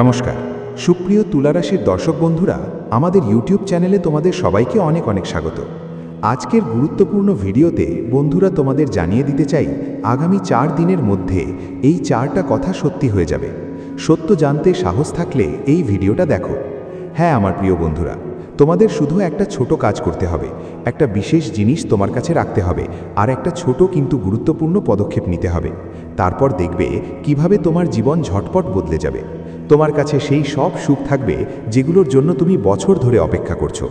নমস্কার। সুপ্রিয় তুলারাশির দর্শক বন্ধুরা, আমাদের ইউটিউব চ্যানেলে তোমাদের সবাইকে অনেক অনেক স্বাগত। আজকের গুরুত্বপূর্ণ ভিডিওতে বন্ধুরা তোমাদের জানিয়ে দিতে চাই, আগামী চার দিনের মধ্যে এই চারটা কথা সত্যি হয়ে যাবে। সত্য জানতে সাহস থাকলে এই ভিডিওটা দেখো। হ্যাঁ আমার প্রিয় বন্ধুরা, তোমাদের শুধু একটা ছোট কাজ করতে হবে, একটা বিশেষ জিনিস তোমার কাছে রাখতে হবে, আর একটা ছোট কিন্তু গুরুত্বপূর্ণ পদক্ষেপ নিতে হবে। তারপর দেখবে কীভাবে তোমার জীবন ঝটপট বদলে যাবে। তোমার কাছে সেই সব সুখ থাকবে যেগুলোর জন্য তুমি বছর ধরে অপেক্ষা করছ।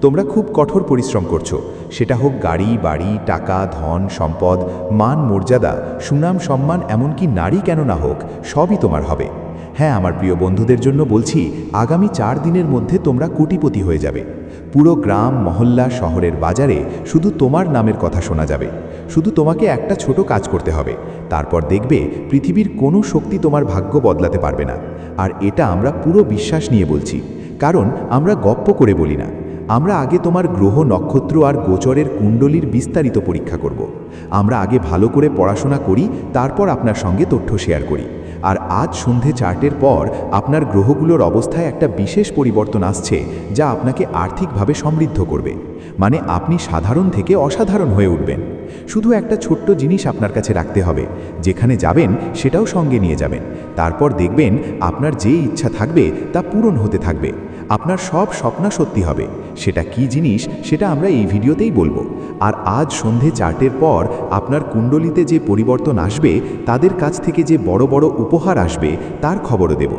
তোমরা খুব কঠোর পরিশ্রম করছ। সেটা হোক গাড়ি, বাড়ি, টাকা, ধন, সম্পদ, মান, মর্যাদা, সুনাম, সম্মান, এমনকি নারী কেন না হোক, সবই তোমার হবে। হ্যাঁ আমার প্রিয় বন্ধুদের জন্য বলছি, আগামী চার দিনের মধ্যে তোমরা কোটিপতি হয়ে যাবে। পুরো গ্রাম, মহল্লা, শহরের বাজারে শুধু তোমার নামের কথা শোনা যাবে। শুধু তোমাকে একটা ছোট কাজ করতে হবে। তারপর দেখবে পৃথিবীর কোনো শক্তি তোমার ভাগ্য বদলাতে পারবে না। আর এটা আমরা পুরো বিশ্বাস নিয়ে বলছি। কারণ আমরা গপ্প করে বলি না। আমরা আগে তোমার গ্রহ, নক্ষত্র আর গোচরের কুণ্ডলীর বিস্তারিত পরীক্ষা করব। আমরা আগে ভালো করে পড়াশোনা করি, তারপর আপনার সঙ্গে তথ্য শেয়ার করি। আর আজ সন্ধে চারটের পর আপনার গ্রহগুলোর অবস্থায় একটা বিশেষ পরিবর্তন আসছে, যা আপনাকে আর্থিকভাবে সমৃদ্ধ করবে। মানে আপনি সাধারণ থেকে অসাধারণ হয়ে উঠবেন। শুধু একটা ছোট্ট জিনিস আপনার কাছে রাখতে হবে। যেখানে যাবেন, সেটাও সঙ্গে নিয়ে যাবেন। তারপর দেখবেন আপনার যে ইচ্ছা থাকবে, তা পূরণ হতে থাকবে। আপনার সব স্বপ্ন সত্যি হবে। সেটা কি জিনিস, সেটা আমরা এই ভিডিওতেই বলব। আর আজ সন্ধে চারটের পর আপনার কুণ্ডলিতে যে পরিবর্তন আসবে, তাদের কাছ থেকে যে বড় বড় উপহার আসবে, তার খবরও দেব।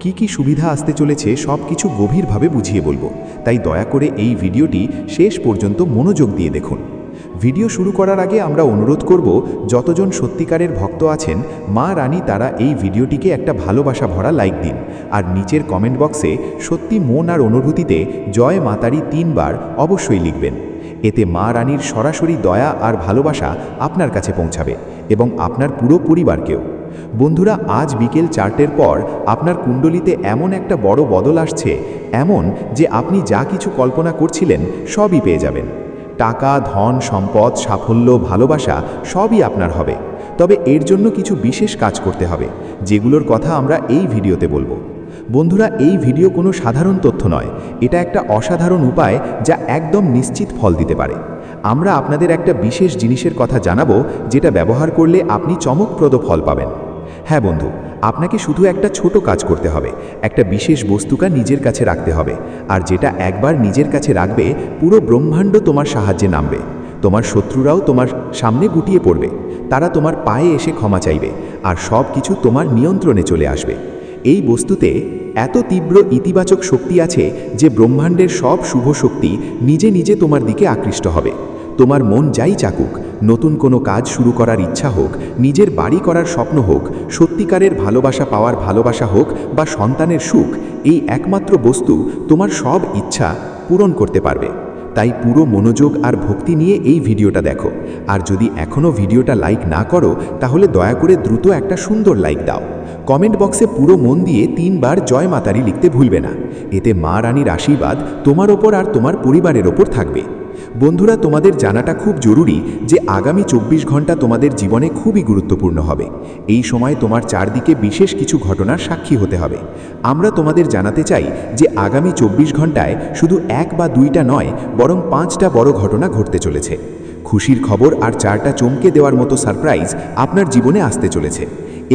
কি কি সুবিধা আসতে চলেছে, সব কিছু গভীরভাবে বুঝিয়ে বলব। তাই দয়া করে এই ভিডিওটি শেষ পর্যন্ত মনোযোগ দিয়ে দেখুন। ভিডিও শুরু করার আগে আমরা অনুরোধ করব, যতজন সত্যিকারের ভক্ত আছেন, মা, রানী তারা এই ভিডিওটিকে একটা ভালোবাসা ভরা লাইক দিন। আর নিচের কমেন্ট বক্সে সত্যি মন আর অনুভূতিতে জয় মাতারি তিনবার অবশ্যই লিখবেন। এতে মা, রানীর সরাসরি দয়া আর ভালোবাসা আপনার কাছে পৌঁছাবে এবং আপনার পুরো পরিবারকেও। বন্ধুরা, আজ বিকেল চারটের পর আপনার কুণ্ডলিতে এমন একটা বড় বদল আসছে, এমন যে আপনি যা কিছু কল্পনা করছিলেন সবই পেয়ে যাবেন। টাকা, ধন, সম্পদ, সাফল্য, ভালোবাসা সবই আপনার হবে। তবে এর জন্য কিছু বিশেষ কাজ করতে হবে, যেগুলোর কথা আমরা এই ভিডিওতে বলব। বন্ধুরা, এই ভিডিও কোনো সাধারণ তথ্য নয়। এটা একটা অসাধারণ উপায় যা একদম নিশ্চিত ফল দিতে পারে। আমরা আপনাদের একটা বিশেষ জিনিসের কথা জানাব, যেটা ব্যবহার করলে আপনি চমকপ্রদ ফল পাবেন। হ্যাঁ বন্ধু, আপনাকে শুধু একটা ছোট কাজ করতে হবে, একটা বিশেষ বস্তুকা নিজের কাছে রাখতে হবে, আর যেটা একবার নিজের কাছে রাখবে, পুরো ব্রহ্মাণ্ড তোমার সাহায্যে নামবে, তোমার শত্রুরাও তোমার সামনে গুটিয়ে পড়বে, তারা তোমার পায়ে এসে ক্ষমা চাইবে, আর সব কিছু তোমার নিয়ন্ত্রণে চলে আসবে। এই বস্তুতে এত তীব্র ইতিবাচক শক্তি আছে যে ব্রহ্মাণ্ডের সব শুভ শক্তি নিজে নিজে তোমার দিকে আকৃষ্ট হবে। তোমার মন যাই চাকুক, নতুন কোনো কাজ শুরু করার ইচ্ছা হোক, নিজের বাড়ি করার স্বপ্ন হোক, সত্যিকারের ভালোবাসা পাওয়ার ভালোবাসা হোক বা সন্তানের সুখ, এই একমাত্র বস্তু তোমার সব ইচ্ছা পূরণ করতে পারবে। তাই পুরো মনোযোগ আর ভক্তি নিয়ে এই ভিডিওটা দেখো। আর যদি এখনও ভিডিওটা লাইক না করো, তাহলে দয়া করে দ্রুত একটা সুন্দর লাইক দাও। কমেন্ট বক্সে পুরো মন দিয়ে তিনবার জয় মাতারি লিখতে ভুলবে না। এতে মা রানীর আশীর্বাদ তোমার ওপর আর তোমার পরিবারের ওপর থাকবে। বন্ধুরা, তোমাদের জানাটা খুব জরুরি যে আগামী চব্বিশ ঘণ্টা তোমাদের জীবনে খুবই গুরুত্বপূর্ণ হবে। এই সময় তোমার চারদিকে বিশেষ কিছু ঘটনার সাক্ষী হতে হবে। আমরা তোমাদের জানাতে চাই যে আগামী চব্বিশ ঘন্টায় শুধু এক বা দুইটা নয়, বরং পাঁচটা বড় ঘটনা ঘটতে চলেছে। খুশির খবর আর চারটা চমকে দেওয়ার মতো সারপ্রাইজ আপনার জীবনে আসতে চলেছে।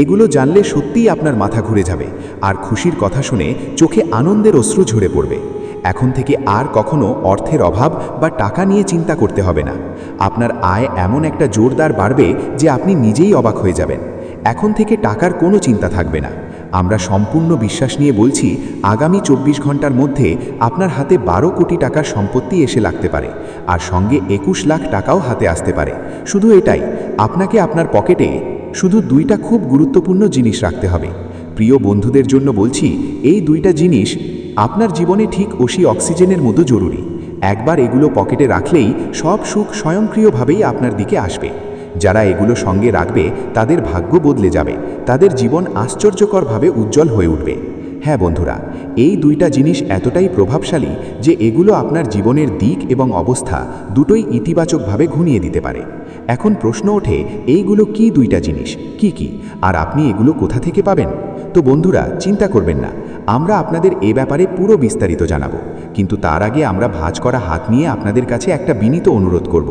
এগুলো জানলে সত্যিই আপনার মাথা ঘুরে যাবে, আর খুশির কথা শুনে চোখে আনন্দের অশ্রু ঝরে পড়বে। এখন থেকে আর কখনো অর্থের অভাব বা টাকা নিয়ে চিন্তা করতে হবে না। আপনার আয় এমন একটা জোরদার বাড়বে যে আপনি নিজেই অবাক হয়ে যাবেন। এখন থেকে টাকার কোনো চিন্তা থাকবে না। আমরা সম্পূর্ণ বিশ্বাস নিয়ে বলছি, আগামী চব্বিশ ঘণ্টার মধ্যে আপনার হাতে বারো কোটি টাকার সম্পত্তি এসে লাগতে পারে, আর সঙ্গে একুশ লাখ টাকাও হাতে আসতে পারে। শুধু এটাই, আপনাকে আপনার পকেটে শুধু দুইটা খুব গুরুত্বপূর্ণ জিনিস রাখতে হবে। প্রিয় বন্ধুদের জন্য বলছি, এই দুইটা জিনিস আপনার জীবনে ঠিক ওসি অক্সিজেনের মতো জরুরি। একবার এগুলো পকেটে রাখলেই সব সুখ স্বয়ংক্রিয়ভাবেই আপনার দিকে আসবে। যারা এগুলো সঙ্গে রাখবে, তাদের ভাগ্য বদলে যাবে। তাদের জীবন আশ্চর্যকরভাবে উজ্জ্বল হয়ে উঠবে। হ্যাঁ বন্ধুরা, এই দুইটা জিনিস এতটাই প্রভাবশালী যে এগুলো আপনার জীবনের দিক এবং অবস্থা দুটোই ইতিবাচকভাবে ঘুনিয়ে দিতে পারে। এখন প্রশ্ন ওঠে, এইগুলো কি দুইটা জিনিস? কি কি? আর আপনি এগুলো কোথা থেকে পাবেন? তো বন্ধুরা, চিন্তা করবেন না। আমরা আপনাদের এ ব্যাপারে পুরো বিস্তারিত জানাব। কিন্তু তার আগে আমরা ভাঁজ করা হাত নিয়ে আপনাদের কাছে একটা বিনীত অনুরোধ করব।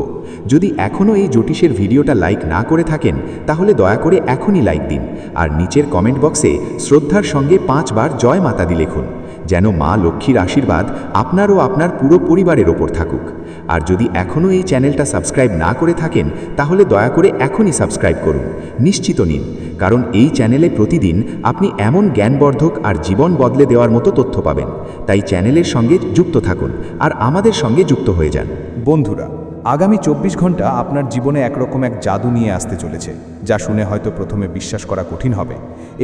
যদি এখনও এই জ্যোতিষের ভিডিওটা লাইক না করে থাকেন, তাহলে দয়া করে এখনই লাইক দিন। আর নিচের কমেন্ট বক্সে শ্রদ্ধার সঙ্গে পাঁচবার জয় মাতা মাতাদি লিখুন, যেন মা লক্ষ্মীর আশীর্বাদ আপনার ও আপনার পুরো পরিবারের ওপর থাকুক। আর যদি এখনও এই চ্যানেলটা সাবস্ক্রাইব না করে থাকেন, তাহলে দয়া করে এখনই সাবস্ক্রাইব করুন, নিশ্চিত নিন, কারণ এই চ্যানেলে প্রতিদিন আপনি এমন জ্ঞানবর্ধক আর জীবন বদলে দেওয়ার মতো তথ্য পাবেন। তাই চ্যানেলের সঙ্গে যুক্ত থাকুন আর আমাদের সঙ্গে যুক্ত হয়ে যান। বন্ধুরা, আগামী চব্বিশ ঘণ্টা আপনার জীবনে একরকম এক জাদু নিয়ে আসতে চলেছে, যা শুনে হয়তো প্রথমে বিশ্বাস করা কঠিন হবে।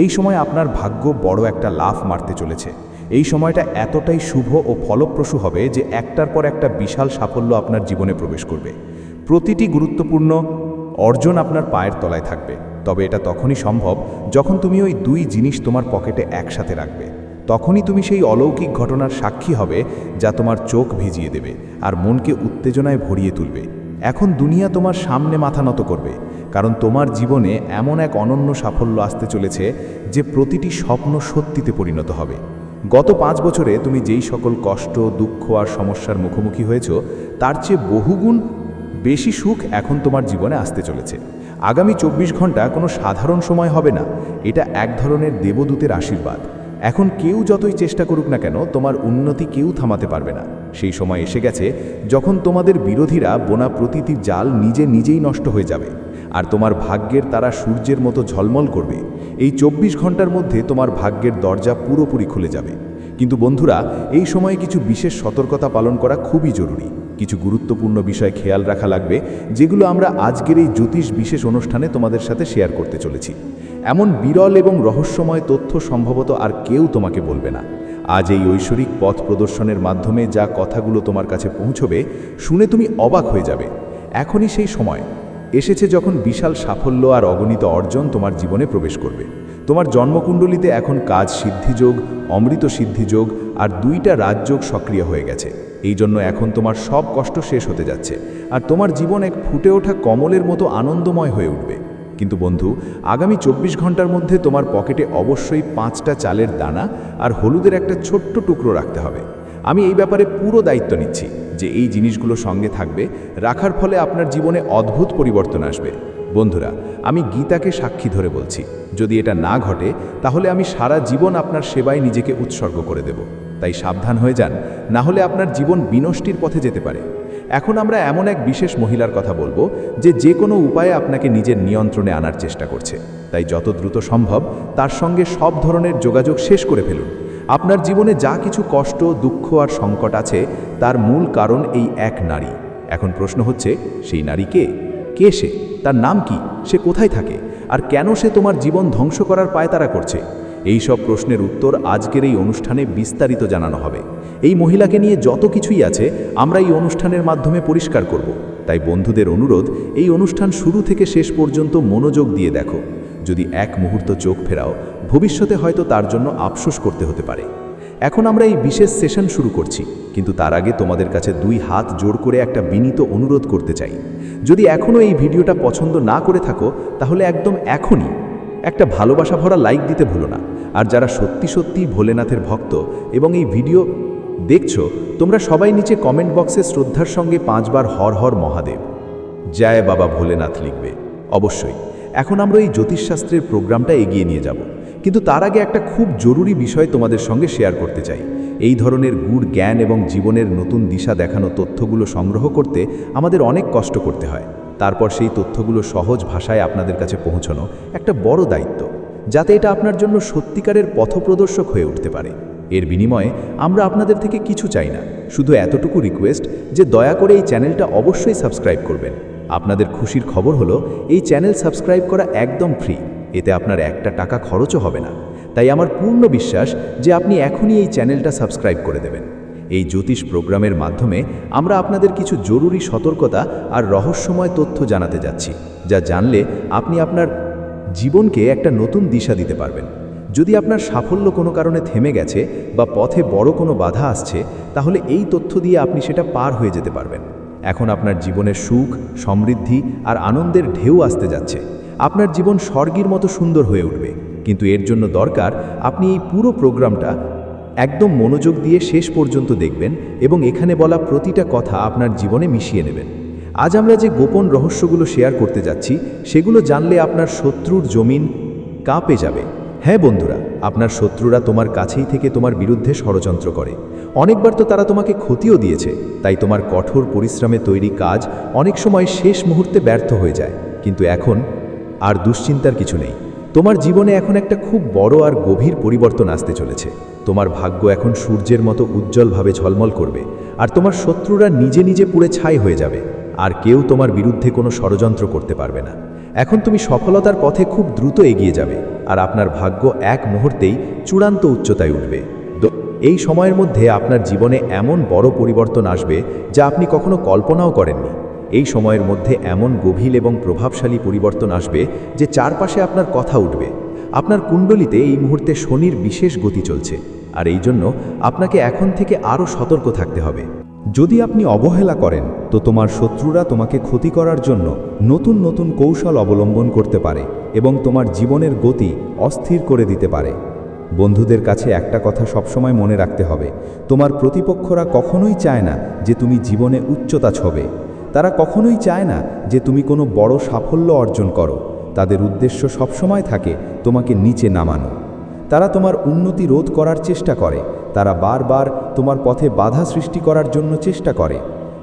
এই সময় আপনার ভাগ্য বড় একটা লাফ মারতে চলেছে। এই সময়টা এতটাই শুভ ও ফলপ্রসূ হবে যে একটার পর একটা বিশাল সাফল্য আপনার জীবনে প্রবেশ করবে। প্রতিটি গুরুত্বপূর্ণ অর্জন আপনার পায়ের তলায় থাকবে, তবে এটা তখনই সম্ভব যখন তুমি ওই দুই জিনিস তোমার পকেটে একসাথে রাখবে। তখনই তুমি সেই অলৌকিক ঘটনার সাক্ষী হবে যা তোমার চোখ ভিজিয়ে দেবে আর মনকে উত্তেজনায় ভরিয়ে তুলবে। এখন দুনিয়া তোমার সামনে মাথা নত করবে, কারণ তোমার জীবনে এমন এক অনন্য সাফল্য আসতে চলেছে যে প্রতিটি স্বপ্ন সত্যিতে পরিণত হবে। গত পাঁচ বছরে তুমি যেই সকল কষ্ট, দুঃখ আর সমস্যার মুখোমুখি হয়েছ, তার চেয়ে বহুগুণ বেশি সুখ এখন তোমার জীবনে আসতে চলেছে। আগামী চব্বিশ ঘণ্টা কোনো সাধারণ সময় হবে না, এটা এক ধরনের দেবদূতের আশীর্বাদ। এখন কেউ যতই চেষ্টা করুক না কেন, তোমার উন্নতি কেউ থামাতে পারবে না। সেই সময় এসে গেছে, যখন তোমাদের বিরোধীরা বোনা প্রতিটি জাল নিজে নিজেই নষ্ট হয়ে যাবে, আর তোমার ভাগ্যের তারা সূর্যের মতো ঝলমল করবে। এই চব্বিশ ঘণ্টার মধ্যে তোমার ভাগ্যের দরজা পুরোপুরি খুলে যাবে। কিন্তু বন্ধুরা, এই সময়ে কিছু বিশেষ সতর্কতা পালন করা খুবই জরুরি। কিছু গুরুত্বপূর্ণ বিষয় খেয়াল রাখা লাগবে, যেগুলো আমরা আজকের এই জ্যোতিষ বিশেষ অনুষ্ঠানে তোমাদের সাথে শেয়ার করতে চলেছি। এমন বিরল এবং রহস্যময় তথ্য সম্ভবত আর কেউ তোমাকে বলবে না। আজ এই ঐশ্বরিক পথ প্রদর্শনের মাধ্যমে যা কথাগুলো তোমার কাছে পৌঁছবে, শুনে তুমি অবাক হয়ে যাবে। এখনই সেই সময়। এসেছে যখন বিশাল সাফল্য আর অগণিত অর্জন তোমার জীবনে প্রবেশ করবে। তোমার জন্মকুণ্ডলিতে এখন কাজ সিদ্ধিযোগ, অমৃত সিদ্ধিযোগ আর দুইটা রাজযোগ সক্রিয় হয়ে গেছে। এই জন্য এখন তোমার সব কষ্ট শেষ হতে যাচ্ছে। আর তোমার জীবন এক ফুটে ওঠা কমলের মতো আনন্দময় হয়ে উঠবে। কিন্তু বন্ধু, আগামী চব্বিশ ঘণ্টার মধ্যে তোমার পকেটে অবশ্যই পাঁচটা চালের দানা আর হলুদের একটা ছোট্ট টুকরো রাখতে হবে। আমি এই ব্যাপারে পুরো দায়িত্ব নিচ্ছি যে এই জিনিসগুলো সঙ্গে থাকবে, রাখার ফলে আপনার জীবনে অদ্ভুত পরিবর্তন আসবে। বন্ধুরা, আমি গীতাকে সাক্ষী ধরে বলছি, যদি এটা না ঘটে, তাহলে আমি সারা জীবন আপনার সেবায় নিজেকে উৎসর্গ করে দেব। তাই সাবধান হয়ে যান, না হলে আপনার জীবন বিনষ্টির পথে যেতে পারে। এখন আমরা এমন এক বিশেষ মহিলার কথা বলব, যে যে কোনো উপায়ে আপনাকে নিজের নিয়ন্ত্রণে আনার চেষ্টা করছে। তাই যত দ্রুত সম্ভব তার সঙ্গে সব ধরনের যোগাযোগ শেষ করে ফেলুন। আপনার জীবনে যা কিছু কষ্ট, দুঃখ আর সংকট আছে, তার মূল কারণ এই এক নারী। এখন প্রশ্ন হচ্ছে, সেই নারী কে? কে সে? তার নাম কি? সে কোথায় থাকে? আর কেন সে তোমার জীবন ধ্বংস করার পায়তারা করছে? এই সব প্রশ্নের উত্তর আজকের এই অনুষ্ঠানে বিস্তারিত জানানো হবে। এই মহিলাকে নিয়ে যত কিছুই আছে, আমরা এই অনুষ্ঠানের মাধ্যমে পরিষ্কার করব। তাই বন্ধুদের অনুরোধ, এই অনুষ্ঠান শুরু থেকে শেষ পর্যন্ত মনোযোগ দিয়ে দেখো। যদি এক মুহূর্ত চোখ ফেরাও, ভবিষ্যতে হয়তো তার জন্য আফসোস করতে হতে পারে। এখন আমরা এই বিশেষ সেশন শুরু করছি, কিন্তু তার আগে তোমাদের কাছে দুই হাত জোর করে একটা বিনীত অনুরোধ করতে চাই। যদি এখনও এই ভিডিওটা পছন্দ না করে থাকো, তাহলে একদম এখনই একটা ভালোবাসা ভরা লাইক দিতে ভুলো না। আর যারা সত্যি সত্যি ভোলেনাথের ভক্ত এবং এই ভিডিও দেখছ, তোমরা সবাই নিচে কমেন্ট বক্সে শ্রদ্ধার সঙ্গে পাঁচবার হর হর মহাদেব। জয় বাবা ভোলেনাথ লিখবে। অবশ্যই, এখন আমরা এই জ্যোতিষশাস্ত্রের প্রোগ্রামটা এগিয়ে নিয়ে যাব। কিন্তু তার আগে একটা খুব জরুরি বিষয় তোমাদের সঙ্গে শেয়ার করতে চাই। এই ধরনের গুড় জ্ঞান এবং জীবনের নতুন দিশা দেখানো তথ্যগুলো সংগ্রহ করতে আমাদের অনেক কষ্ট করতে হয়। তারপর সেই তথ্যগুলো সহজ ভাষায় আপনাদের কাছে পৌঁছানো একটা বড় দায়িত্ব, যাতে এটা আপনার জন্য সত্যিকারের পথপ্রদর্শক হয়ে উঠতে পারে। এর বিনিময়ে আমরা আপনাদের থেকে কিছু চাই না, শুধু এতটুকু রিকোয়েস্ট যে দয়া করে এই চ্যানেলটা অবশ্যই সাবস্ক্রাইব করবেন। আপনাদের খুশির খবর হলো, এই চ্যানেল সাবস্ক্রাইব করা একদম ফ্রি এতে আপনার একটা টাকা খরচও হবে না। তাই আমার পূর্ণ বিশ্বাস যে আপনি এখনই এই চ্যানেলটা সাবস্ক্রাইব করে দেবেন। এই জ্যোতিষ প্রোগ্রামের মাধ্যমে আমরা আপনাদের কিছু জরুরি সতর্কতা আর রহস্যময় তথ্য জানাতে যাচ্ছি, যা জানলে আপনি আপনার জীবনকে একটা নতুন দিশা দিতে পারবেন। যদি আপনার সাফল্য কোনো কারণে থেমে গেছে বা পথে বড় কোনো বাধা আসছে, তাহলে এই তথ্য দিয়ে আপনি সেটা পার হয়ে যেতে পারবেন। এখন আপনার জীবনের সুখ, সমৃদ্ধি আর আনন্দের ঢেউ আসতে যাচ্ছে। আপনার জীবন স্বর্গের মতো সুন্দর হয়ে উঠবে। কিন্তু এর জন্য দরকার আপনি এই পুরো প্রোগ্রামটা একদম মনোযোগ দিয়ে শেষ পর্যন্ত দেখবেন এবং এখানে বলা প্রতিটা কথা আপনার জীবনে মিশিয়ে নেবেন। আজ আমরা যে গোপন রহস্যগুলো শেয়ার করতে যাচ্ছি, সেগুলো জানলে আপনার শত্রুর জমিন কাঁপে যাবে। হ্যাঁ বন্ধুরা, আপনার শত্রুরা তোমার কাছেই থেকে তোমার বিরুদ্ধে ষড়যন্ত্র করে। অনেকবার তো তারা তোমাকে ক্ষতিও দিয়েছে, তাই তোমার কঠোর পরিশ্রমে তৈরি কাজ অনেক সময় শেষ মুহূর্তে ব্যর্থ হয়ে যায়। কিন্তু এখন আর দুশ্চিন্তার কিছু নেই। তোমার জীবনে এখন একটা খুব বড় আর গভীর পরিবর্তন আসতে চলেছে। তোমার ভাগ্য এখন সূর্যের মতো উজ্জ্বলভাবে ঝলমল করবে, আর তোমার শত্রুরা নিজে নিজে পুড়ে ছাই হয়ে যাবে, আর কেউ তোমার বিরুদ্ধে কোনো ষড়যন্ত্র করতে পারবে না। এখন তুমি সফলতার পথে খুব দ্রুত এগিয়ে যাবে, আর আপনার ভাগ্য এক মুহূর্তেই চূড়ান্ত উচ্চতায় উঠবে। এই সময়ের মধ্যে আপনার জীবনে এমন বড় পরিবর্তন আসবে যা আপনি কখনো কল্পনাও করেননি। এই সময়ের মধ্যে এমন গভীর এবং প্রভাবশালী পরিবর্তন আসবে যে চারপাশে আপনার কথা উঠবে। আপনার কুণ্ডলিতে এই মুহূর্তে শনির বিশেষ গতি চলছে, আর এই জন্য আপনাকে এখন থেকে আরও সতর্ক থাকতে হবে। যদি আপনি অবহেলা করেন, তো তোমার শত্রুরা তোমাকে ক্ষতি করার জন্য নতুন নতুন কৌশল অবলম্বন করতে পারে এবং তোমার জীবনের গতি অস্থির করে দিতে পারে। বন্ধুদের কাছে একটা কথা সবসময় মনে রাখতে হবে, তোমার প্রতিপক্ষরা কখনোই চায় না যে তুমি জীবনে উচ্চতা ছবে। তারা কখনোই চায় না যে তুমি কোনো বড় সাফল্য অর্জন করো। তাদের উদ্দেশ্য সবসময় থাকে তোমাকে নিচে নামানো। তারা তোমার উন্নতি রোধ করার চেষ্টা করে। তারা বারবার তোমার পথে বাধা সৃষ্টি করার জন্য চেষ্টা করে।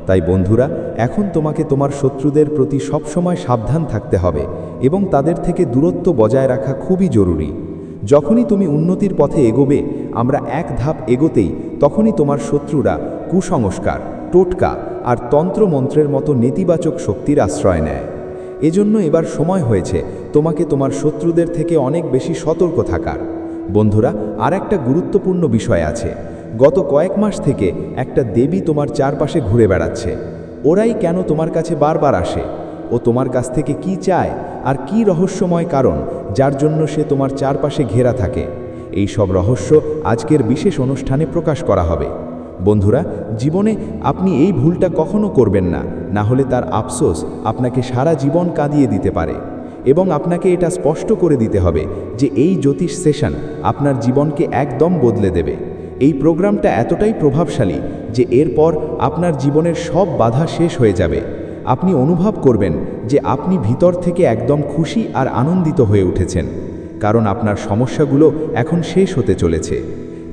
তাই বন্ধুরা, এখন তোমাকে তোমার শত্রুদের প্রতি সবসময় সাবধান থাকতে হবে এবং তাদের থেকে দূরত্ব বজায় রাখা খুবই জরুরি। যখনই তুমি উন্নতির পথে এগোবে, আমরা এক ধাপ এগোতেই তখনই তোমার শত্রুরা কুসংস্কার, টোটকা আর তন্ত্রমন্ত্রের মতো নেতিবাচক শক্তির আশ্রয় নেয়। এজন্য এবার সময় হয়েছে তোমাকে তোমার শত্রুদের থেকে অনেক বেশি সতর্ক থাকার। বন্ধুরা আর একটা গুরুত্বপূর্ণ বিষয় আছে। গত কয়েক মাস থেকে একটা দেবী তোমার চারপাশে ঘুরে বেড়াচ্ছে। ওরাই কেন তোমার কাছে বারবার আসে? ও তোমার কাছ থেকে কি চায়? আর কি রহস্যময় কারণ যার জন্য সে তোমার চারপাশে ঘেরা থাকে? এই সব রহস্য আজকের বিশেষ অনুষ্ঠানে প্রকাশ করা হবে। বন্ধুরা, জীবনে আপনি এই ভুলটা কখনো করবেন না না হলে তার আফসোস আপনাকে সারা জীবন কাঁদিয়ে দিতে পারে এবং আপনাকে এটা স্পষ্ট করে দিতে হবে যে এই জ্যোতিষ সেশন আপনার জীবনকে একদম বদলে দেবে। এই প্রোগ্রামটা এতটাই প্রভাবশালী যে এরপর আপনার জীবনের সব বাধা শেষ হয়ে যাবে। আপনি অনুভব করবেন যে আপনি ভিতর থেকে একদম খুশি আর আনন্দিত হয়ে উঠেছেন, কারণ আপনার সমস্যাগুলো এখন শেষ হতে চলেছে।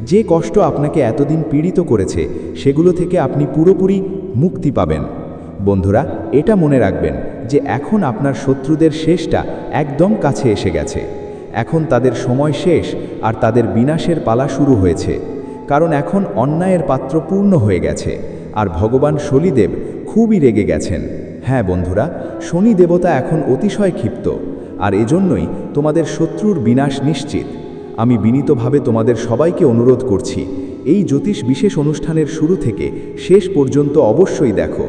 যে কষ্ট আপনাকে এতদিন পীড়িত করেছে, সেগুলো থেকে আপনি পুরোপুরি মুক্তি পাবেন। বন্ধুরা, এটা মনে রাখবেন যে এখন আপনার শত্রুদের শেষটা একদম কাছে এসে গেছে। এখন তাদের সময় শেষ আর তাদের বিনাশের পালা শুরু হয়েছে। কারণ এখন অন্যায়ের পাত্র পূর্ণ হয়ে গেছে আর ভগবান শলিদেব খুবই রেগে গেছেন। হ্যাঁ বন্ধুরা, শনি দেবতা এখন অতিশয় ক্ষিপ্ত আর এজন্যই তোমাদের শত্রুর বিনাশ নিশ্চিত। আমি বিনীতভাবে তোমাদের সবাইকে অনুরোধ করছি, এই জ্যোতিষ বিশেষ অনুষ্ঠানের শুরু থেকে শেষ পর্যন্ত অবশ্যই দেখো।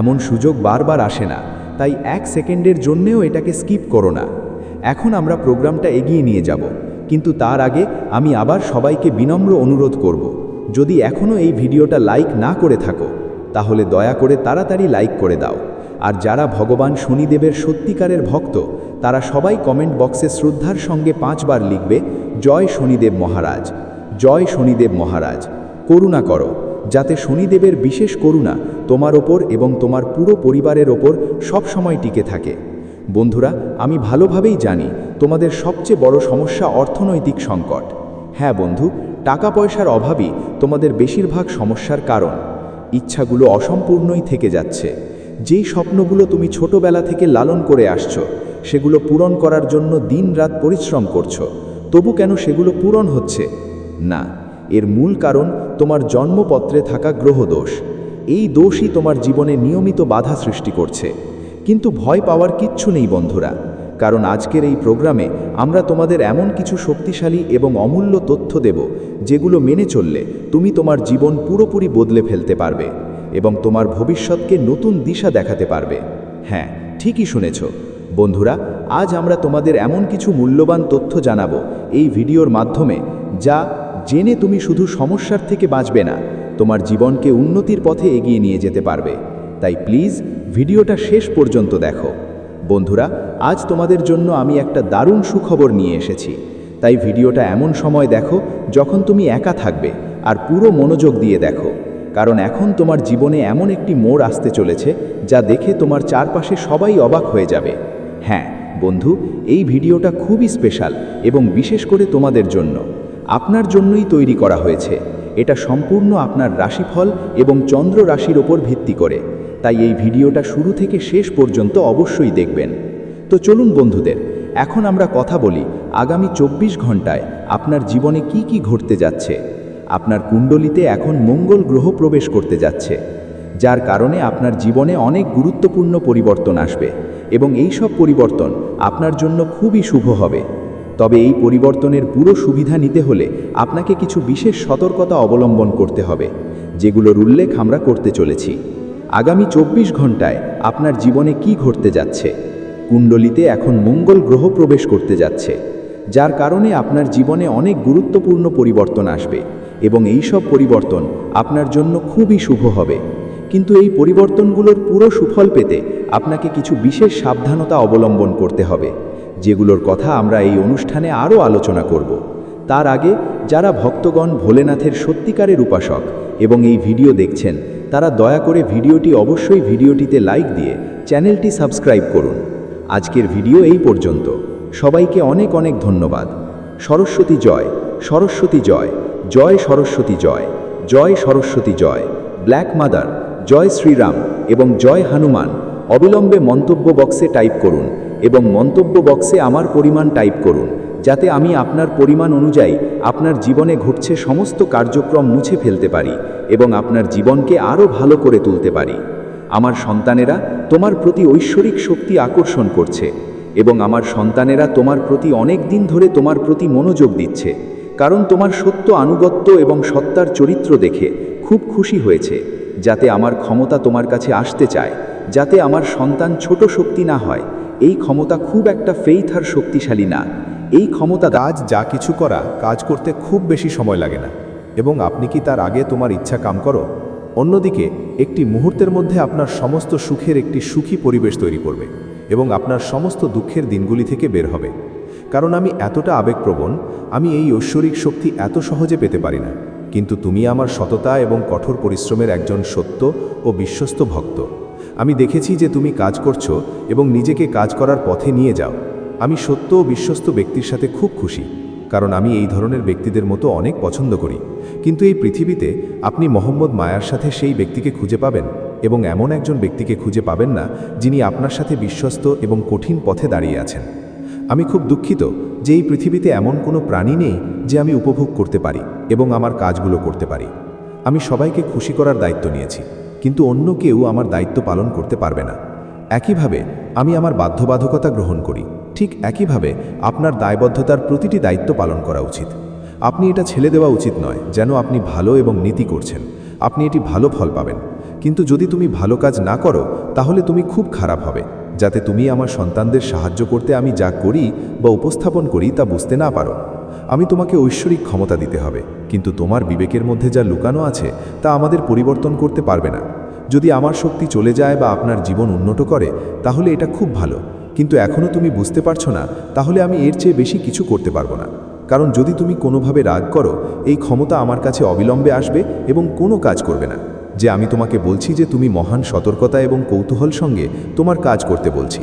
এমন সুযোগ বারবার আসে না, তাই এক সেকেন্ডের জন্যেও এটাকে স্কিপ করো না। এখন আমরা প্রোগ্রামটা এগিয়ে নিয়ে যাব, কিন্তু তার আগে আমি আবার সবাইকে বিনম্র অনুরোধ করব, যদি এখনও এই ভিডিওটা লাইক না করে থাকো, তাহলে দয়া করে তাড়াতাড়ি লাইক করে দাও। আর যারা ভগবান শনিদেবের সত্যিকারের ভক্ত তারা সবাই কমেন্ট বক্সে শ্রদ্ধার সঙ্গে পাঁচবার লিখবে, জয় শনিদেব মহারাজ, জয় শনিদেব মহারাজ, করুণা করো, যাতে শনিদেবের বিশেষ করুণা তোমার ওপর এবং তোমার পুরো পরিবারের ওপর সবসময় টিকে থাকে। বন্ধুরা, আমি ভালোভাবেই জানি তোমাদের সবচেয়ে বড় সমস্যা অর্থনৈতিক সংকট। হ্যাঁ বন্ধু টাকা পয়সার অভাবই তোমাদের বেশিরভাগ সমস্যার কারণ। ইচ্ছাগুলো অসম্পূর্ণই থেকে যাচ্ছে। যেই স্বপ্নগুলো তুমি ছোটবেলা থেকে লালন করে আসছো সেগুলো পূরণ করার জন্য দিনরাত পরিশ্রম করছ। তবু কেন সেগুলো পূরণ হচ্ছে? না, এর মূল কারণ তোমার জন্মপত্রে থাকা গ্রহদোষ। এই দোষই তোমার জীবনে নিয়মিত বাধা সৃষ্টি করছে। কিন্তু ভয় পাওয়ার কিচ্ছু নেই বন্ধুরা, কারণ আজকের এই প্রোগ্রামে আমরা তোমাদের এমন কিছু শক্তিশালী এবং অমূল্য তথ্য দেব, যেগুলো মেনে চললে তুমি তোমার জীবন পুরোপুরি বদলে ফেলতে পারবে এবং তোমার ভবিষ্যৎকে নতুন দিশা দেখাতে পারবে। হ্যাঁ ঠিকই শুনেছ। বন্ধুরা, আজ আমরা তোমাদের এমন কিছু মূল্যবান তথ্য জানাব এই ভিডিওর মাধ্যমে যা জেনে তুমি শুধু সমস্যার থেকে বাঁচবে না, তোমার জীবনকে উন্নতির পথে এগিয়ে নিয়ে যেতে পারবে। তাই প্লিজ ভিডিওটা শেষ পর্যন্ত দেখো। বন্ধুরা, আজ তোমাদের জন্য আমি একটা দারুণ সুখবর নিয়ে এসেছি। তাই ভিডিওটা এমন সময় দেখো যখন তুমি একা থাকবে আর পুরো মনোযোগ দিয়ে দেখো। কারণ এখন তোমার জীবনে এমন একটি মোড় আসতে চলেছে যা দেখে তোমার চারপাশে সবাই অবাক হয়ে যাবে। হ্যাঁ বন্ধু, এই ভিডিওটা খুবই স্পেশাল এবং বিশেষ করে তোমাদের জন্য। আপনার জন্যই তৈরি করা হয়েছে। এটা সম্পূর্ণ আপনার রাশিফল এবং চন্দ্র রাশির ওপর ভিত্তি করে। তাই এই ভিডিওটা শুরু থেকে শেষ পর্যন্ত অবশ্যই দেখবেন। তো চলুন বন্ধুদের, এখন আমরা কথা বলি আগামী চব্বিশ ঘন্টায় আপনার জীবনে কি কি ঘটতে যাচ্ছে। আপনার কুণ্ডলিতে এখন মঙ্গল গ্রহ প্রবেশ করতে যাচ্ছে। যার কারণে আপনার জীবনে অনেক গুরুত্বপূর্ণ পরিবর্তন আসবে। এবং এই সব পরিবর্তন আপনার জন্য খুবই শুভ হবে। তবে এই পরিবর্তনের পুরো সুবিধা নিতে হলে আপনাকে কিছু বিশেষ সতর্কতা অবলম্বন করতে হবে, যেগুলোর উল্লেখ আমরা করতে চলেছি। আগামী চব্বিশ ঘন্টায় আপনার জীবনে কি ঘটতে যাচ্ছে? কুণ্ডলিতে এখন মঙ্গল গ্রহ প্রবেশ করতে যাচ্ছে, যার কারণে আপনার জীবনে অনেক গুরুত্বপূর্ণ পরিবর্তন আসবে এবং এই সব পরিবর্তন আপনার জন্য খুবই শুভ হবে। কিন্তু এই পরিবর্তনগুলোর পুরো সুফল পেতে আপনাকে কিছু বিশেষ সাবধানতা অবলম্বন করতে হবে, যেগুলোর কথা আমরা এই অনুষ্ঠানে আরও আলোচনা করব। তার আগে, যারা ভক্তগণ ভোলেনাথের সত্যিকারের উপাসক এবং এই ভিডিও দেখছেন, তারা দয়া করে ভিডিওটি অবশ্যই ভিডিওটিতে লাইক দিয়ে চ্যানেলটি সাবস্ক্রাইব করুন। আজকের ভিডিও এই পর্যন্ত। সবাইকে অনেক অনেক ধন্যবাদ। সরস্বতী জয় সরস্বতী জয় জয় সরস্বতী জয় জয় সরস্বতী জয়, ব্ল্যাক মাদার। জয় শ্রীরাম এবং জয় হনুমান, অবিলম্বে মন্তব্য বক্সে টাইপ করুন এবং মন্তব্য বক্সে আমার পরিমাণ টাইপ করুন, যাতে আমি আপনার পরিমাণ অনুযায়ী আপনার জীবনে ঘটছে সমস্ত কার্যক্রম মুছে ফেলতে পারি এবং আপনার জীবনকে আরও ভালো করে তুলতে পারি। আমার সন্তানেরা তোমার প্রতি ঐশ্বরিক শক্তি আকর্ষণ করছে এবং আমার সন্তানেরা তোমার প্রতি অনেক দিন ধরে তোমার প্রতি মনোযোগ দিচ্ছে, কারণ তোমার সত্য আনুগত্য এবং সত্তার চরিত্র দেখে খুব খুশি হয়েছে। যাতে আমার ক্ষমতা তোমার কাছে আসতে চায়, যাতে আমার সন্তান ছোট শক্তি না হয়, এই ক্ষমতা খুব একটা ফেইথ আর শক্তিশালী না। এই ক্ষমতা কাজ যা কিছু করা, কাজ করতে খুব বেশি সময় লাগে না। এবং আপনি কি তার আগে তোমার ইচ্ছা কাম করো? অন্যদিকে, একটি মুহূর্তের মধ্যে আপনার সমস্ত সুখের একটি সুখী পরিবেশ তৈরি করবে এবং আপনার সমস্ত দুঃখের দিনগুলি থেকে বের হবে। কারণ আমি এতটা আবেগপ্রবণ, আমি এই ঐশ্বরিক শক্তি এত সহজে পেতে পারি না। কিন্তু তুমি আমার সততা এবং কঠোর পরিশ্রমের একজন সত্য ও বিশ্বস্ত ভক্ত। আমি দেখেছি যে তুমি কাজ করছ এবং নিজেকে কাজ করার পথে নিয়ে যাও। আমি সত্য ও বিশ্বস্ত ব্যক্তির সাথে খুব খুশি, কারণ আমি এই ধরনের ব্যক্তিদের মতো অনেক পছন্দ করি। কিন্তু এই পৃথিবীতে আপনি মোহাম্মদ মায়ার সাথে সেই ব্যক্তিকে খুঁজে পাবেন এবং এমন একজন ব্যক্তিকে খুঁজে পাবেন না যিনি আপনার সাথে বিশ্বস্ত এবং কঠিন পথে দাঁড়িয়ে আছেন। আমি খুব দুঃখিত যে এই পৃথিবীতে এমন কোনো প্রাণী নেই যে আমি উপভোগ করতে পারি এবং আমার কাজগুলো করতে পারি। আমি সবাইকে খুশি করার দায়িত্ব নিয়েছি, কিন্তু অন্য কেউ আমার দায়িত্ব পালন করতে পারবে না। একইভাবে আমি আমার বাধ্যবাধকতা গ্রহণ করি, ঠিক একইভাবে আপনার দায়বদ্ধতার প্রতিটি দায়িত্ব পালন করা উচিত। আপনি এটা ছেলে দেওয়া উচিত নয় যেন আপনি ভালো এবং নীতি করছেন। আপনি এটি ভালো ফল পাবেন। কিন্তু যদি তুমি ভালো কাজ না করো, তাহলে তুমি খুব খারাপ হবে। যাতে তুমি আমার সন্তানদের সাহায্য করতে আমি যা করি বা উপস্থাপন করি তা বুঝতে না পারো। আমি তোমাকে ঐশ্বরিক ক্ষমতা দিতে হবে, কিন্তু তোমার বিবেকের মধ্যে যা লুকানো আছে তা আমাদের পরিবর্তন করতে পারবে না। যদি আমার শক্তি চলে যায় বা আপনার জীবন উন্নত করে, তাহলে এটা খুব ভালো, কিন্তু এখনও তুমি বুঝতে পারছ না, তাহলে আমি এর চেয়ে বেশি কিছু করতে পারব না। কারণ যদি তুমি কোনোভাবে রাগ করো, এই ক্ষমতা আমার কাছে অবিলম্বে আসবে এবং কোনো কাজ করবে না। যে আমি তোমাকে বলছি যে তুমি মহান সতর্কতা এবং কৌতূহল সঙ্গে তোমার কাজ করতে বলছি।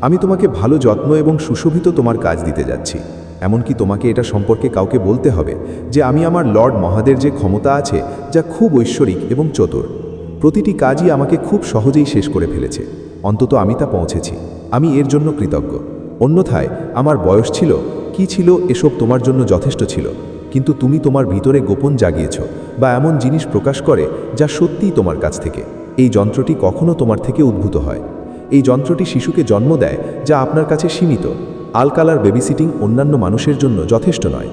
আমি তোমাকে ভালো যত্ন এবং সুশোভিত তোমার কাজ দিতে যাচ্ছি। এমনকি তোমাকে এটা সম্পর্কে কাউকে বলতে হবে যে আমি আমার লর্ড মহাদের যে ক্ষমতা আছে, যা খুব ঐশ্বরিক এবং চতুর। প্রতিটি কাজই আমাকে খুব সহজেই শেষ করে ফেলেছে। অন্তত আমি তা পৌঁছেছি। আমি এর জন্য কৃতজ্ঞ। অন্যথায়, আমার বয়স ছিল, কি ছিল, এসব তোমার জন্য যথেষ্ট ছিল। কিন্তু তুমি তোমার ভিতরে গোপন জাগিয়েছ বা এমন জিনিস প্রকাশ করে যা সত্যিই তোমার কাছ থেকে। এই যন্ত্রটি কখনো তোমার থেকে উদ্ভূত হয়। এই যন্ত্রটি শিশুকে জন্ম দেয় যা আপনার কাছে সীমিত। আলকালার বেবিসিটিং অন্যান্য মানুষের জন্য যথেষ্ট নয়।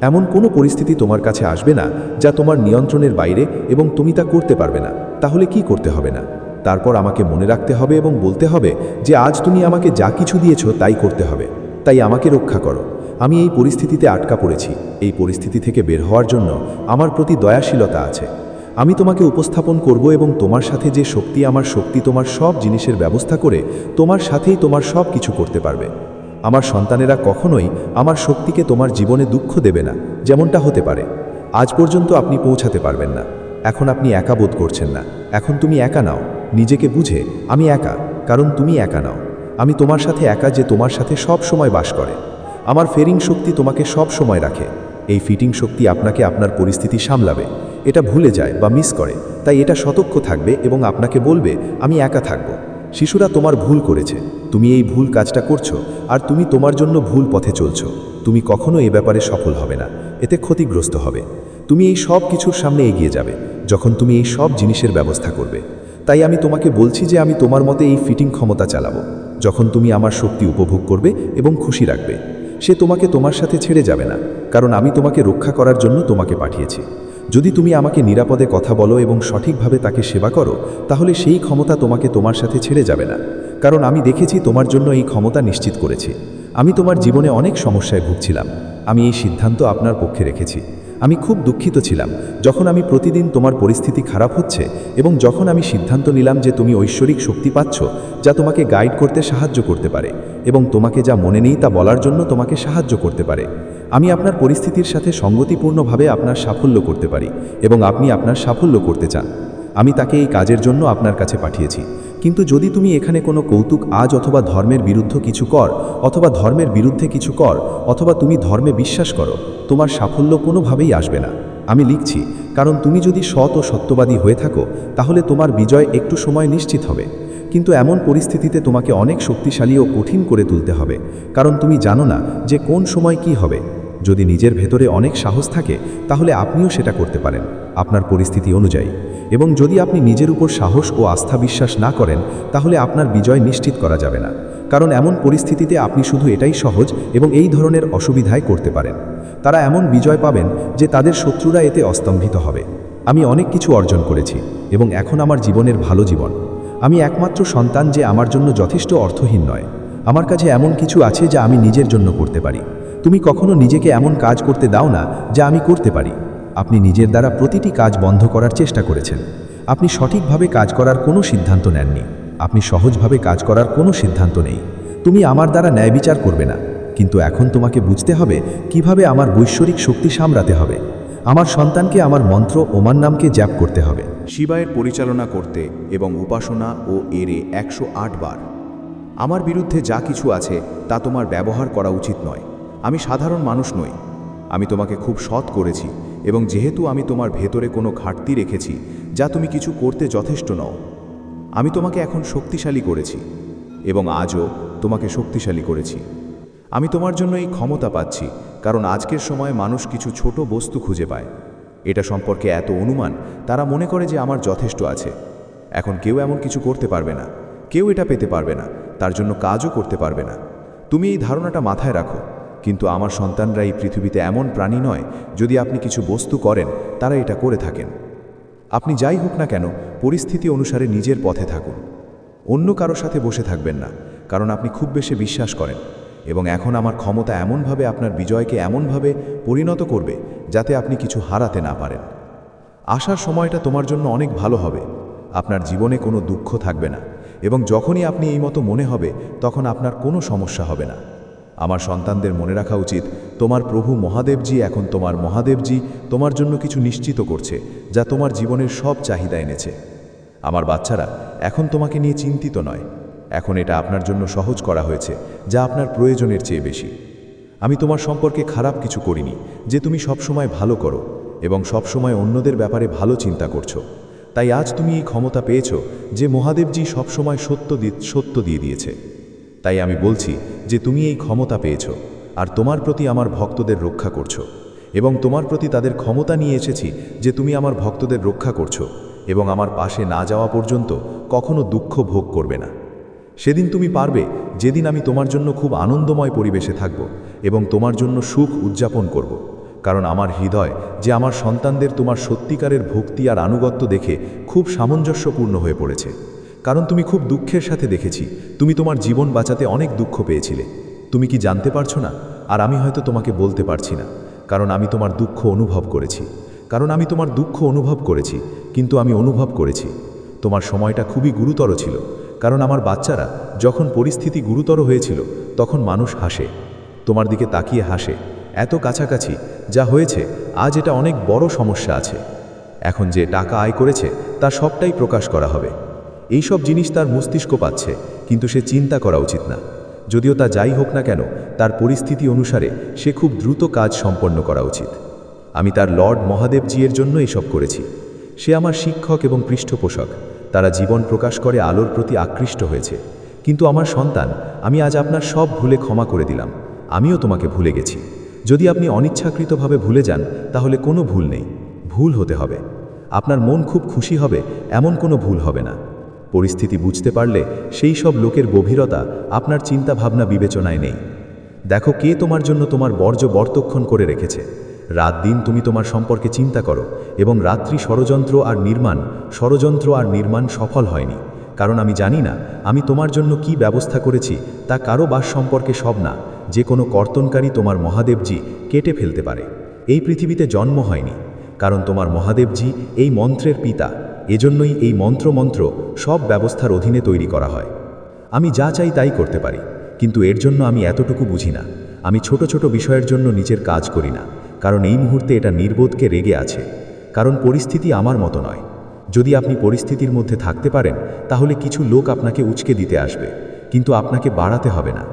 এমন কোনো পরিস্থিতি তোমার কাছে আসবে না যা তোমার নিয়ন্ত্রণের বাইরে এবং তুমি তা করতে পারবে না। তাহলে কি করতে হবে না? তারপর আমাকে মনে রাখতে হবে এবং বলতে হবে যে আজ তুমি আমাকে যা কিছু দিয়েছ তাই করতে হবে। তাই আমাকে রক্ষা করো। আমি এই পরিস্থিতিতে আটকা পড়েছি। এই পরিস্থিতি থেকে বের হওয়ার জন্য আমার প্রতি দয়াশীলতা আছে। আমি তোমাকে উপস্থাপন করব এবং তোমার সাথে যে শক্তি, আমার শক্তি, তোমার সব জিনিসের ব্যবস্থা করে তোমার সাথেই তোমার সব কিছু করতে পারবে। আমার সন্তানেরা কখনোই আমার শক্তিকে তোমার জীবনে দুঃখ দেবে না, যেমনটা হতে পারে। আজ পর্যন্ত আপনি পৌঁছাতে পারবেন না। এখন আপনি একা বোধ করছেন না। এখন তুমি একা নাও। নিজেকে বুঝে, আমি একা, কারণ তুমি একা নাও। আমি তোমার সাথে একা যে তোমার সাথে সব সময় বাস করে। আমার ফেরিং শক্তি তোমাকে সব সময় রাখে। এই ফিটিং শক্তি আপনাকে আপনার পরিস্থিতি সামলাবে। এটা ভুলে যায় বা মিস করে, তাই এটা সতর্ক থাকবে এবং আপনাকে বলবে, আমি একা থাকব। শিশুরা তোমার ভুল করেছে। তুমি এই ভুল কাজটা করছ আর তুমি তোমার জন্য ভুল পথে চলছো। তুমি কখনো এ ব্যাপারে সফল হবে না। এতে ক্ষতিগ্রস্ত হবে। তুমি এই সব কিছুর সামনে এগিয়ে যাবে, যখন তুমি এই সব জিনিসের ব্যবস্থা করবে। তাই আমি তোমাকে বলছি যে আমি তোমার মতে এই ফিটিং ক্ষমতা চালাবো। যখন তুমি আমার শক্তি উপভোগ করবে এবং খুশি রাখবে। সে তোমাকে তোমার সাথে ছেড়ে যাবে না, কারণ আমি তোমাকে রক্ষা করার জন্য তোমাকে পাঠিয়েছি। যদি তুমি আমাকে নিরাপদে কথা বলো এবং সঠিকভাবে তাকে সেবা করো, তাহলে সেই ক্ষমতা তোমাকে তোমার সাথে ছেড়ে যাবে না, কারণ আমি দেখেছি তোমার জন্য এই ক্ষমতা নিশ্চিত করেছি। আমি তোমার জীবনে অনেক সমস্যায় ভুগছিলাম। আমি এই সিদ্ধান্ত আপনার পক্ষে রেখেছি। আমি খুব দুঃখিত ছিলাম যখন আমি প্রতিদিন তোমার পরিস্থিতি খারাপ হচ্ছে এবং যখন আমি সিদ্ধান্ত নিলাম যে তুমি ঐশ্বরিক শক্তি পাচ্ছ যা তোমাকে গাইড করতে সাহায্য করতে পারে এবং তোমাকে যা মনে নেই তা বলার জন্য তোমাকে সাহায্য করতে পারে। আমি আপনার পরিস্থিতির সাথে সঙ্গতিপূর্ণভাবে আপনার সাফল্য করতে পারি এবং আপনি আপনার সাফল্য করতে চান। আমি তাকে এই কাজের জন্য আপনার কাছে পাঠিয়েছি। কিন্তু যদি তুমি এখানে কোনো কৌতুক আজ অথবা ধর্মের বিরুদ্ধ কিছু কর, অথবা ধর্মের বিরুদ্ধে কিছু কর, অথবা তুমি ধর্মে বিশ্বাস করো, তোমার সাফল্য কোনোভাবেই আসবে না। আমি লিখছি, কারণ তুমি যদি সৎ ও সত্যবাদী হয়ে থাকো, তাহলে তোমার বিজয় একটু সময় নিশ্চিত হবে। কিন্তু এমন পরিস্থিতিতে তোমাকে অনেক শক্তিশালী ও কঠিন করে তুলতে হবে, কারণ তুমি জানো না যে কোন সময় কি হবে। যদি নিজের ভেতরে অনেক সাহস থাকে, তাহলে আপনিও সেটা করতে পারেন, আপনার পরিস্থিতি অনুযায়ী। এবং যদি আপনি নিজের উপর সাহস ও আস্থা বিশ্বাস না করেন, তাহলে আপনার বিজয় নিশ্চিত করা যাবে না। কারণ এমন পরিস্থিতিতে আপনি শুধু এটাই সহজ এবং এই ধরনের অসুবিধায় করতে পারেন। তারা এমন বিজয় পাবেন যে তাদের শত্রুরা এতে অস্তম্ভিত হবে। আমি অনেক কিছু অর্জন করেছি এবং এখন আমার জীবনের ভালো জীবন। আমি একমাত্র সন্তান যে আমার জন্য যথেষ্ট অর্থহীন নয়। আমার কাছে এমন কিছু আছে যা আমি নিজের জন্য করতে পারি। তুমি কখনো নিজেকে এমন কাজ করতে দাও না যা আমি করতে পারি। আপনি নিজের দ্বারা প্রতিটি কাজ বন্ধ করার চেষ্টা করেছেন। আপনি সঠিকভাবে কাজ করার কোনো সিদ্ধান্ত নেননি। আপনি সহজভাবে কাজ করার কোনো সিদ্ধান্ত নেই। তুমি আমার দ্বারা ন্যায় বিচার করবে না। কিন্তু এখন তোমাকে বুঝতে হবে কীভাবে আমার বৈশ্বরিক শক্তি সামলাতে হবে। আমার সন্তানকে আমার মন্ত্র ওমান নামকে জ্যাপ করতে হবে। শিবায়ের পরিচালনা করতে এবং উপাসনা ও এরে একশো আট বার। আমার বিরুদ্ধে যা কিছু আছে তা তোমার ব্যবহার করা উচিত নয়। আমি সাধারণ মানুষ নই। আমি তোমাকে খুব সৎ করেছি এবং যেহেতু আমি তোমার ভেতরে কোনো ঘাটতি রেখেছি, যা তুমি কিছু করতে যথেষ্ট নও। আমি তোমাকে এখন শক্তিশালী করেছি এবং আজও তোমাকে শক্তিশালী করেছি। আমি তোমার জন্য এই ক্ষমতা পাচ্ছি, কারণ আজকের সময় মানুষ কিছু ছোট বস্তু খুঁজে পায়। এটা সম্পর্কে এত অনুমান, তারা মনে করে যে আমার যথেষ্ট আছে। এখন কেউ এমন কিছু করতে পারবে না। কেউ এটা পেতে পারবে না, তার জন্য কাজও করতে পারবে না। তুমি এই ধারণাটা মাথায় রাখো। কিন্তু আমার সন্তানরা এই পৃথিবীতে এমন প্রাণী নয়, যদি আপনি কিছু বস্তু করেন, তারা এটা করে থাকেন। আপনি যাই হোক না কেন, পরিস্থিতি অনুসারে নিজের পথে থাকুন। অন্য কারও সাথে বসে থাকবেন না, কারণ আপনি খুব বেশি বিশ্বাস করেন এবং এখন আমার ক্ষমতা এমনভাবে আপনার বিজয়কে এমনভাবে পরিণত করবে, যাতে আপনি কিছু হারাতে না পারেন। আসার সময়টা তোমার জন্য অনেক ভালো হবে। আপনার জীবনে কোনো দুঃখ থাকবে না এবং যখনই আপনি এই মতো মনে হবে, তখন আপনার কোনো সমস্যা হবে না। আমার সন্তানদের মনে রাখা উচিত, তোমার প্রভু মহাদেবজি এখন তোমার মহাদেবজি, তোমার জন্য কিছু নিশ্চিত করছে, যা তোমার জীবনের সব চাহিদা এনেছে। আমার বাচ্চারা, এখন তোমাকে নিয়ে চিন্তিত নয়। এখন এটা আপনার জন্য সহজ করা হয়েছে, যা আপনার প্রয়োজনের চেয়ে বেশি। আমি তোমার সম্পর্কে খারাপ কিছু করিনি, যে তুমি সবসময় ভালো করো এবং সবসময় অন্যদের ব্যাপারে ভালো চিন্তা করছ। তাই আজ তুমি এই ক্ষমতা পেয়েছ, যে মহাদেবজি সবসময় সত্য সত্য দিয়ে দিয়েছে। তাই আমি বলছি যে তুমি এই ক্ষমতা পেয়েছ, আর তোমার প্রতি আমার ভক্তদের রক্ষা করছ, এবং তোমার প্রতি তাদের ক্ষমতা নিয়ে এসেছি যে তুমি আমার ভক্তদের রক্ষা করছ, এবং আমার পাশে না যাওয়া পর্যন্ত কখনো দুঃখ ভোগ করবে না। সেদিন তুমি পারবে যেদিন আমি তোমার জন্য খুব আনন্দময় পরিবেশে থাকব, এবং তোমার জন্য সুখ উদযাপন করব, কারণ আমার হৃদয় যে আমার সন্তানদের তোমার সত্যিকারের ভক্তি আর আনুগত্য দেখে খুব সামঞ্জস্যপূর্ণ হয়ে পড়েছে। কারণ তুমি খুব দুঃখের সাথে দেখেছি। তুমি তোমার জীবন বাঁচাতে অনেক দুঃখ পেয়েছিলে। তুমি কি জানতে পারছ না? আর আমি হয়তো তোমাকে বলতে পারছি না। কারণ আমি তোমার দুঃখ অনুভব করেছি। কারণ আমি তোমার দুঃখ অনুভব করেছি, কিন্তু আমি অনুভব করেছি। তোমার সময়টা খুবই গুরুতর ছিল। কারণ আমার বাচ্চারা যখন পরিস্থিতি গুরুতর হয়েছিল, তখন মানুষ হাসে। তোমার দিকে তাকিয়ে হাসে। এত কাছাকাছি যা হয়েছে, আজ এটা অনেক বড় সমস্যা আছে। এখন যে টাকা আয় করেছে, তা সবটাই প্রকাশ করা হবে। এই সব জিনিস তার মস্তিষ্ক পাচ্ছে, কিন্তু সে চিন্তা করা উচিত না। যদিও তা যাই হোক না কেন, তার পরিস্থিতি অনুসারে সে খুব দ্রুত কাজ সম্পন্ন করা উচিত। আমি তার লর্ড মহাদেবজির জন্য এসব করেছি। সে আমার শিক্ষক এবং পৃষ্ঠপোষক। তারা জীবন প্রকাশ করে আলোর প্রতি আকৃষ্ট হয়েছে। কিন্তু আমার সন্তান, আমি আজ আপনার সব ভুলে ক্ষমা করে দিলাম। আমিও তোমাকে ভুলে গেছি। যদি আপনি অনিচ্ছাকৃতভাবে ভুলে যান, তাহলে কোনো ভুল নেই। ভুল হতে হবে। আপনার মন খুব খুশি হবে, এমন কোনো ভুল হবে না। পরিস্থিতি বুঝতে পারলে সেই সব লোকের গভীরতা আপনার চিন্তা ভাবনা বিবেচনায় নেই। দেখো কে তোমার জন্য তোমার বর্জ্য বর্তক্ষণ করে রেখেছে। রাত দিন তুমি তোমার সম্পর্কে চিন্তা করো এবং রাত্রি ষড়যন্ত্র আর নির্মাণ, ষড়যন্ত্র আর নির্মাণ সফল হয়নি। কারণ আমি জানি না আমি তোমার জন্য কি ব্যবস্থা করেছি, তা কারও বাস সম্পর্কে সব না, যে কোনো কর্তনকারী তোমার মহাদেবজি কেটে ফেলতে পারে। এই পৃথিবীতে জন্ম হয়নি, কারণ তোমার মহাদেবজি এই মন্ত্রের পিতা। এজন্যই এই মন্ত্রমন্ত্র সব ব্যবস্থার অধীনে তৈরি করা হয়। আমি যা চাই তাই করতে পারি, কিন্তু এর জন্য আমি এতটুকু বুঝি না। আমি ছোট ছোট বিষয়ের জন্য নিজের কাজ করি না, কারণ এই মুহূর্তে এটা নির্বোধকে রেগে আছে, কারণ পরিস্থিতি আমার মতো নয়। যদি আপনি পরিস্থিতির মধ্যে থাকতে পারেন, তাহলে কিছু লোক আপনাকে উচকে দিতে আসবে, কিন্তু আপনাকে বাড়াতে হবে না।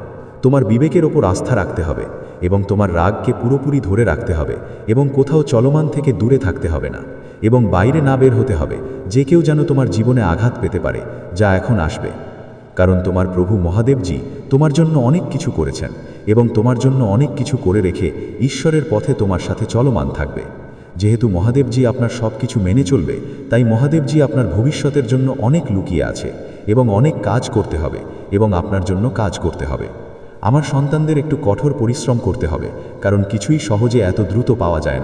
তোমার বিবেকের ওপর আস্থা রাখতে হবে এবং তোমার রাগকে পুরোপুরি ধরে রাখতে হবে এবং কোথাও চলমান থেকে দূরে থাকতে হবে না। এবং বাইরে না বের হতে হবে, যে কেউ যেন তোমার জীবনে আঘাত পেতে পারে, যা এখন আসবে। কারণ তোমার প্রভু মহাদেবজি তোমার জন্য অনেক কিছু করেছেন এবং তোমার জন্য অনেক কিছু করে রেখে ঈশ্বরের পথে তোমার সাথে চলমান থাকবে। যেহেতু মহাদেবজি আপনার সব কিছু মেনে চলবে, তাই মহাদেবজি আপনার ভবিষ্যতের জন্য অনেক লুকিয়ে আছে এবং অনেক কাজ করতে হবে এবং আপনার জন্য কাজ করতে হবে। আমার সন্তানদের একটু কঠোর পরিশ্রম করতে হবে, কারণ কিছুই সহজে এত দ্রুত পাওয়া যায় না।